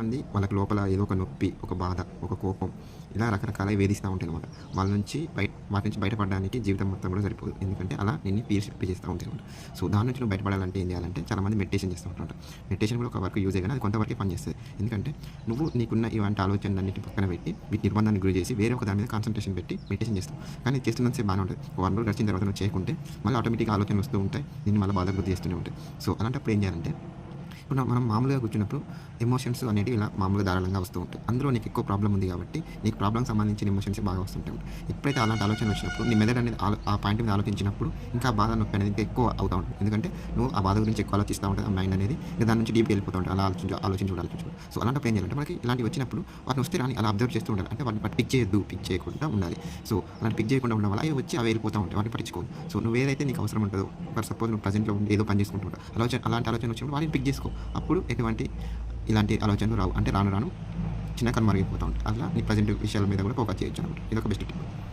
మంది వాళ్ళకి లోపల ఏదో ఒక నొప్పి ఒక బాధ ఒక కోపం ఇలా రకరకాల వేధిస్తూ ఉంటాయి అనమాట వాళ్ళ నుంచి బయట వాటి నుంచి బయటపడడానికి జీవితం మొత్తం కూడా సరిపోదు. ఎందుకంటే అలా నిన్ను పీర్స్ చేస్తూ ఉంటాయి అనమాట సో దాని నుంచి నువ్వు బయటపడాలంటే ఏం చేయాలంటే చాలామంది మెడిటేషన్ చేస్తూ ఉంటారు మెడిటేషన్ కూడా ఒక వర్క్ యూజ్ కానీ అది కొంతవరకు పనిచేస్తుంది ఎందుకంటే నువ్వు నీకున్న ఇలాంటి ఆలోచనలన్నింటి పక్కన పెట్టి వీటి నిర్బంధాన్ని గురి చేసి వేరే ఒక దాని మీద కాన్సన్ట్రేషన్ పెట్టి మెడిటేషన్ చేస్తావు. కానీ ఇది చేస్తున్నంతసేపు బాగానే ఉంటుంది. వన్ రోజు గడిచిన తర్వాత నువ్వు చేయకుంటే మళ్ళీ ఆటోమేటిక్గా ఆలోచనలు వస్తూ ఉంటాయి. నేను మళ్ళీ బాధ గుర్తు చేస్తూనే ఉంటాయి. సో అలాంటప్పుడు ఏం చేయాలంటే ఇప్పుడు మనం మామూలుగా కూర్చున్నప్పుడు ఎమోషన్స్ అనేవి ఇలా మామూలుగా ధారాళంగా వస్తూ ఉంటాయి. అందులో నీకు ఎక్కువ ప్రాబ్లం ఉంది కాబట్టి నీకు ప్రాబ్లం సంబంధించిన ఎమోషన్స్ బాగా వస్తుంటాయి ఎప్పుడైతే అలాంటి ఆలోచన వచ్చినప్పుడు నీ మెదడు అనేది ఆ పాయింట్ మీద ఆలోచించినప్పుడు ఇంకా బాధ నొప్పి అనేది ఎక్కువ అవుతూ ఉంటుంది. ఎందుకంటే నువ్వు ఆ బాధ గురించి ఎక్కువ ఆలోచిస్తూ ఉంటుంది ఆ మైండ్ అనేది ఇంకా దాని నుంచి డీప్కి వెళ్ళిపోతూ ఉంటుంది అలా ఆలోచించు ఆలోచించు ఆలోచించు సో అలాంటప్పుడు ఏం చేయాలంటే మనకి ఇలాంటివి వచ్చినప్పుడు వాటిని వస్తే రాని అలా అబ్జర్వ్ చేస్తూ ఉండాలి. అంటే వాటిని పట్టి పిక్ చేయొద్దు పిక్ చేయకుండా ఉండాలి. సో అలాంటి పిక్ చేయకుండా ఉండడం వల్ల అవి వచ్చి అవి వెళ్ళిపోతూ ఉంటాయి. వాటిని పట్టించుకోవు సో నువ్వు ఏదైతే నీకు అవసరం ఉంటుందో ఫర్ సపోజ్ నువ్వు ప్రజెంట్లో ఉండి ఏదో పని చేసుకుంటుంటావు ఆలోచన అలాంటి ఆలోచన వచ్చినప్పుడు వాటిని పిక్ చేసుకో. అప్పుడు ఎటువంటి ఇలాంటి ఆలోచనలు రావు. అంటే రాను రాను చిన్న కనుమరుగైపోతూ ఉంటాయి. అలా నీ ప్రజెంట్ విషయాల మీద కూడా ఫోకస్ చేయొచ్చు అనమాట ఇది ఒక బెస్ట్ టిప్